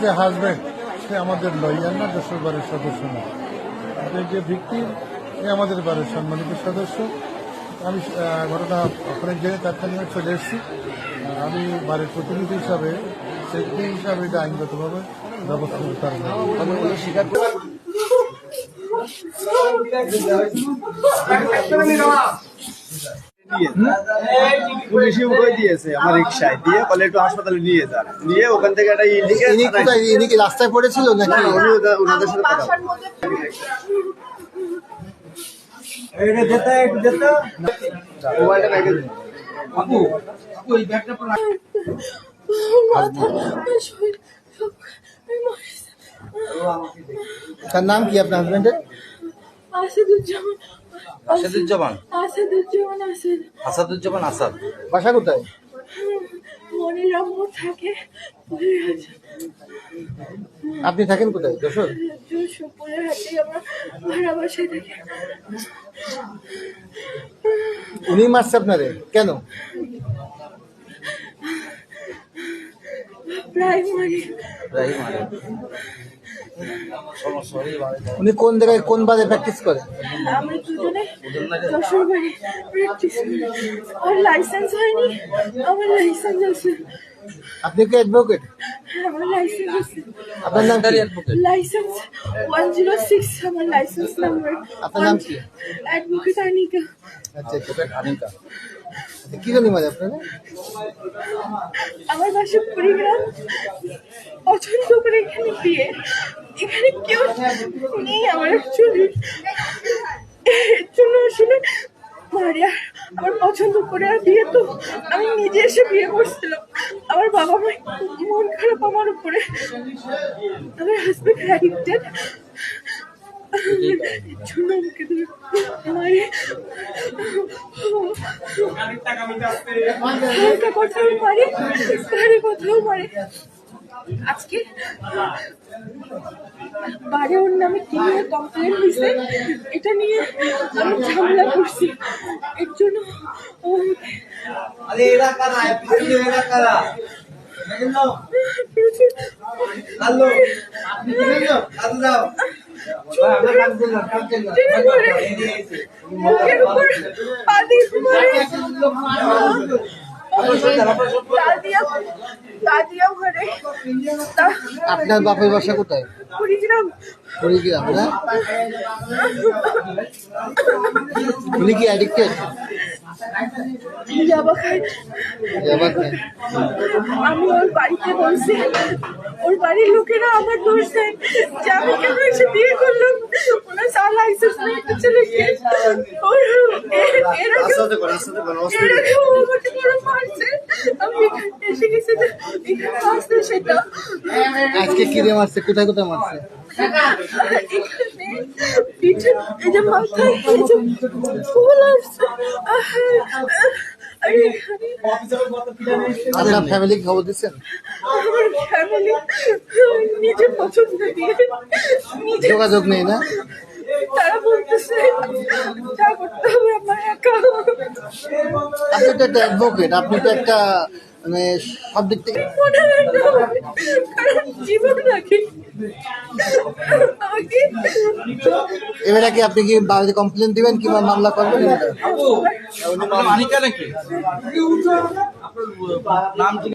যে হাজব্যান্ড সে আমাদের লয়ার না, দেশের বাড়ির সদস্য না। যে ভিক্টিম আমাদের বাড়ির সম্মানিত সদস্য। আমি ঘটনা ওখানে জেনে তাৎক্ষণিক চলে এসেছি। আমি বাড়ির প্রতিনিধি হিসাবে সেক্রেটারি হিসাবে এটা আইনগতভাবে ব্যবস্থা করতে পারব। পুলিশি উঠে দিয়েছে আমার রিক্সায় দিয়ে বলে একটু হাসপাতালে নিয়ে যান। নিয়ে ওখান থেকে একটা ই ইনি কোথায়? ইনি কি রাস্তায় পড়েছিল নাকি? উনি ওনাদের সাথে কথা তার নাম কি আপনার হাজবেন্ডের আসাদুজ্জামান। আসাদুজ্জামান? আসাদুজ্জামান আসাদ। আসাদুজ্জামান আসাদ। বাসা কোথায়? থাকে। আপনি থাকেন কোথায়? যশোর? আমার উনি মারছে আপনারে? কেন। উনি কোন জায়গায় কোন বারে প্র্যাকটিস করে? আমরা দুজনে যশোর বাড়ি প্র্যাকটিস করি লাইসেন্স হয়নি আমার লাইসেন্স আছে। আপনি কি অ্যাডভোকেট আমার লাইসেন্স আপনার নাম কি? লাইসেন্স ওয়ান জিরো সিক্স আমার লাইসেন্স নাম্বার আপনার নাম কি? অ্যাডভোকেট আনিকা। আচ্ছা আচ্ছা আচ্ছা, কি জন্য মারে আপনারা আমার বাসা কুড়িগ্রাম। পছন্দ করে এখানে বিয়ে। এখানে কেউ নেই আমার অ্যাকচুয়ালি এর জন্য আসলে মারিয়া আমার পছন্দ করে। আর বিয়ে তো আমি নিজে এসে বিয়ে করছিলাম। আমার বাবা মা মন খারাপ আমার উপরে। আমার হাজবেন্ড অ্যাডিক্টেড জন্য আমাকে মারে। হালকা কথাও মারে কথাও মারে। আজকে? বারে ওর নামে কি নিয়ে কমপ্লেন হয়েছে এটা নিয়ে আমি ঝামেলা করছি। এর জন্য পা দিয়ে দাদিয়া ঘরে। আপনার বাপের বাসা কোথায়? কুড়িগ্রাম কুড়িগ্রাম না উনি কি অ্যাডিক্টেড যাবা খাই। আমি ওর বাড়িতে বলছি ওর বাড়ির লোকেরা আমার দোষ দেয়। যে আমি কেন এসে বিয়ে করলাম? ওনার সাল লাইসেন্স একটা ছেলেকে এর- আমাকে মারছে। আমি এখানে এসে গেছি যে এখানে আসতে সেটা। আজকে কি দিয়ে মারছে? কোথায় কোথায় মারছে? এখানে পিঠে এই যে মাথায় এই যে ফুল আসছে। আপনার ফ্যামিলি খবর দিচ্ছেন? যোগাযোগ নেই না? যা করতে হবে আমার একা আপনি তো একটা অ্যাডভোকেট আপনি তো একটা মানে সব দিক থেকে কারণ জীবন এবারে কি আপনি কি বাড়িতে কমপ্লেন দিবেন কিংবা মামলা করবেন? মানিকা নাকি? নাম কি?